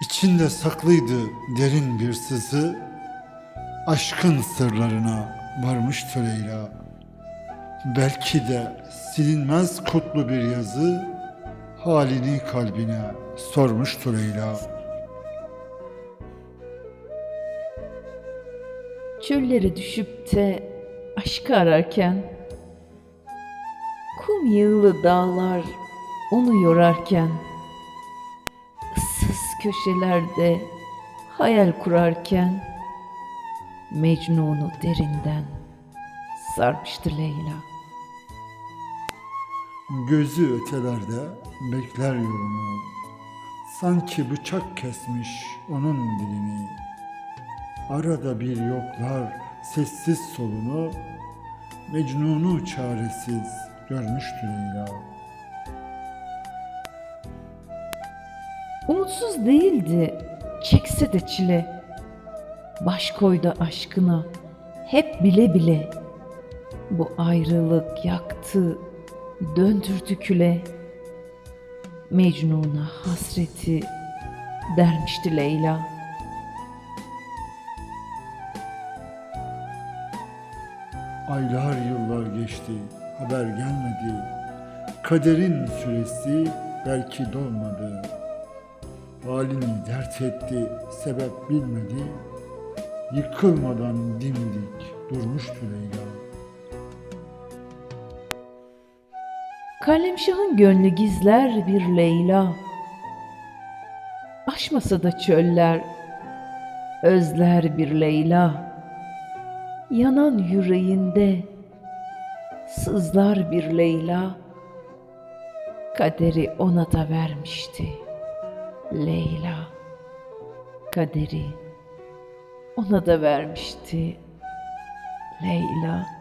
İçinde saklıydı derin bir sızı, aşkın sırlarına varmıştı Leyla. Belki de silinmez kutlu bir yazı, halini kalbine sormuştu Leyla. Çöllere düşüp de aşkı ararken Kum yığılı dağlar onu yorarken köşelerde hayal kurarken Mecnun'u derinden sarmıştı Leyla. Gözü ötelerde bekler yolunu, sanki bıçak kesmiş onun dilini. Arada bir yoklar sessiz solunu, Mecnun'u çaresiz görmüştü Leyla. Umutsuz değildi, çekse de çile. Baş koydu aşkına, hep bile bile. Bu ayrılık yaktı, döndürdü küle. Mecnun'a hasreti dermişti Leyla. Aylar yıllar geçti, haber gelmedi. Kaderin süresi belki dolmadı. Halini dert etti, sebep bilmedi. Yıkılmadan dimdik durmuştu Leyla. Kalemşah'ın gönlü gizler bir Leyla. Aşmasa da çöller, özler bir Leyla. Yanan yüreğinde sızlar bir Leyla. Kaderi ona da vermişti Leyla. Kaderi ona da vermişti Leyla.